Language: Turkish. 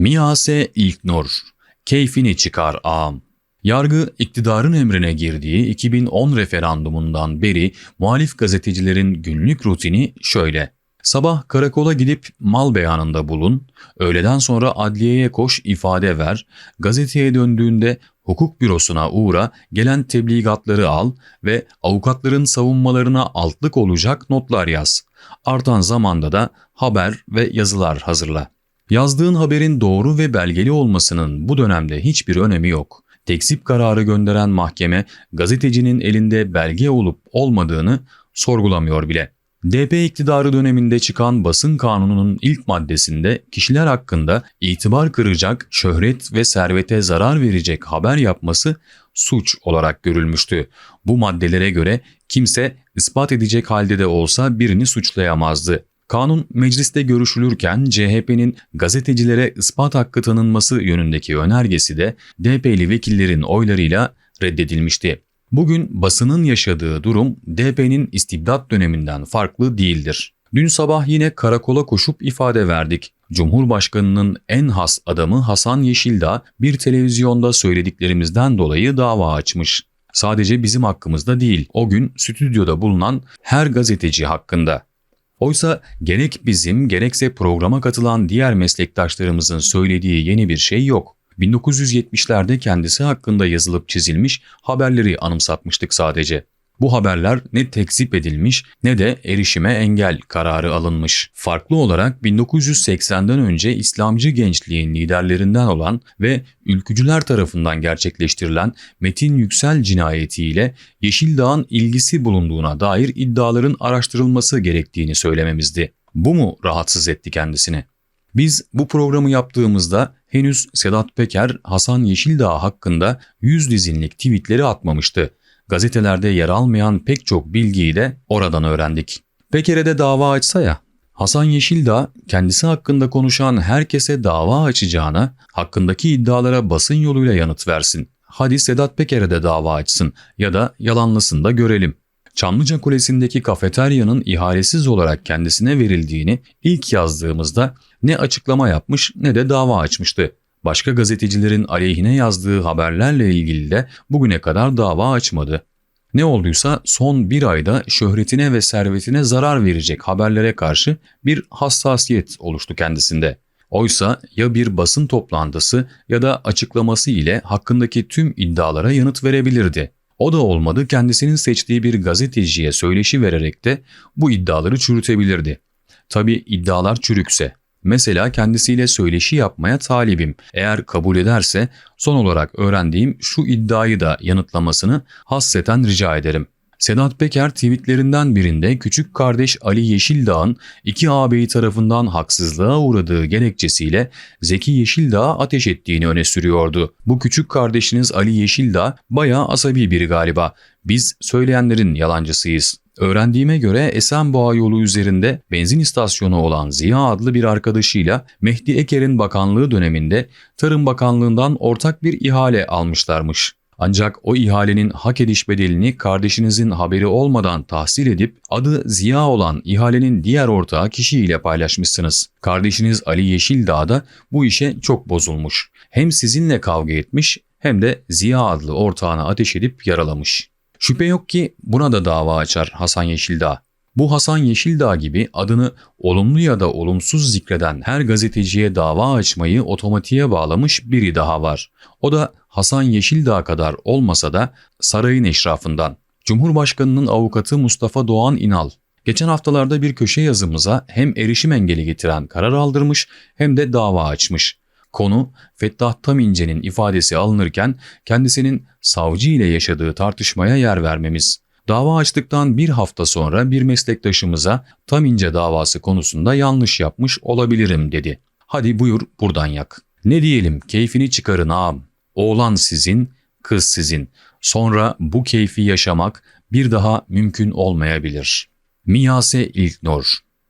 Miyase İlknur, keyfini çıkar ağam. Yargı iktidarın emrine girdiği 2010 referandumundan beri muhalif gazetecilerin günlük rutini şöyle. Sabah karakola gidip mal beyanında bulun, öğleden sonra adliyeye koş ifade ver, gazeteye döndüğünde hukuk bürosuna uğra, gelen tebligatları al ve avukatların savunmalarına altlık olacak notlar yaz. Artan zamanda da haber ve yazılar hazırla. Yazdığın haberin doğru ve belgeli olmasının bu dönemde hiçbir önemi yok. Tekzip kararı gönderen mahkeme gazetecinin elinde belge olup olmadığını sorgulamıyor bile. DP iktidarı döneminde çıkan basın kanununun ilk maddesinde kişiler hakkında itibar kıracak, şöhret ve servete zarar verecek haber yapması suç olarak görülmüştü. Bu maddelere göre kimse ispat edecek halde de olsa birini suçlayamazdı. Kanun mecliste görüşülürken CHP'nin gazetecilere ispat hakkı tanınması yönündeki önergesi de DP'li vekillerin oylarıyla reddedilmişti. Bugün basının yaşadığı durum DP'nin istibdat döneminden farklı değildir. Dün sabah yine karakola koşup ifade verdik. Cumhurbaşkanının en has adamı Hasan Yeşildağ bir televizyonda söylediklerimizden dolayı dava açmış. Sadece bizim hakkımızda değil, o gün stüdyoda bulunan her gazeteci hakkında. Oysa gerek bizim gerekse programa katılan diğer meslektaşlarımızın söylediği yeni bir şey yok. 1970'lerde kendisi hakkında yazılıp çizilmiş haberleri anımsatmıştık sadece. Bu haberler ne tekzip edilmiş ne de erişime engel kararı alınmış. Farklı olarak 1980'den önce İslamcı gençliğin liderlerinden olan ve ülkücüler tarafından gerçekleştirilen Metin Yüksel cinayetiyle Yeşildağ'ın ilgisi bulunduğuna dair iddiaların araştırılması gerektiğini söylememizdi. Bu mu rahatsız etti kendisini? Biz bu programı yaptığımızda henüz Sedat Peker Hasan Yeşildağ hakkında 100 dizinlik tweetleri atmamıştı. Gazetelerde yer almayan pek çok bilgiyi de oradan öğrendik. Peker'e de dava açsa ya. Hasan Yeşildağ kendisi hakkında konuşan herkese dava açacağına hakkındaki iddialara basın yoluyla yanıt versin. Hadi Sedat Peker'e de dava açsın ya da yalanlasın da görelim. Çamlıca Kulesi'ndeki kafeteryanın ihalesiz olarak kendisine verildiğini ilk yazdığımızda ne açıklama yapmış ne de dava açmıştı. Başka gazetecilerin aleyhine yazdığı haberlerle ilgili de bugüne kadar dava açmadı. Ne olduysa son bir ayda şöhretine ve servetine zarar verecek haberlere karşı bir hassasiyet oluştu kendisinde. Oysa ya bir basın toplantısı ya da açıklaması ile hakkındaki tüm iddialara yanıt verebilirdi. O da olmadı kendisinin seçtiği bir gazeteciye söyleşi vererek de bu iddiaları çürütebilirdi. Tabi iddialar çürükse. Mesela kendisiyle söyleşi yapmaya talibim. Eğer kabul ederse son olarak öğrendiğim şu iddiayı da yanıtlamasını hasseten rica ederim. Sedat Peker tweetlerinden birinde küçük kardeş Ali Yeşildağ'ın iki ağabeyi tarafından haksızlığa uğradığı gerekçesiyle Zeki Yeşildağ'a ateş ettiğini öne sürüyordu. Bu küçük kardeşiniz Ali Yeşildağ bayağı asabi biri galiba. Biz söyleyenlerin yalancısıyız. Öğrendiğime göre Esenboğa yolu üzerinde benzin istasyonu olan Ziya adlı bir arkadaşıyla Mehdi Eker'in bakanlığı döneminde Tarım Bakanlığı'ndan ortak bir ihale almışlarmış. Ancak o ihalenin hak ediş bedelini kardeşinizin haberi olmadan tahsil edip adı Ziya olan ihalenin diğer ortağı kişiyle paylaşmışsınız. Kardeşiniz Ali Yeşildağ da bu işe çok bozulmuş. Hem sizinle kavga etmiş hem de Ziya adlı ortağına ateş edip yaralamış. Şüphe yok ki buna da dava açar Hasan Yeşildağ. Bu Hasan Yeşildağ gibi adını olumlu ya da olumsuz zikreden her gazeteciye dava açmayı otomatiğe bağlamış biri daha var. O da Hasan Yeşildağ kadar olmasa da sarayın eşrafından. Cumhurbaşkanının avukatı Mustafa Doğan İnal. Geçen haftalarda bir köşe yazımıza hem erişim engeli getiren karar aldırmış hem de dava açmış. Konu Fettah Tamince'nin ifadesi alınırken kendisinin savcı ile yaşadığı tartışmaya yer vermemiz. Dava açtıktan bir hafta sonra bir meslektaşımıza Tamince davası konusunda yanlış yapmış olabilirim dedi. Hadi buyur buradan yak. Ne diyelim keyfini çıkarın ağam. Oğlan sizin, kız sizin. Sonra bu keyfi yaşamak bir daha mümkün olmayabilir. Miyase İlknur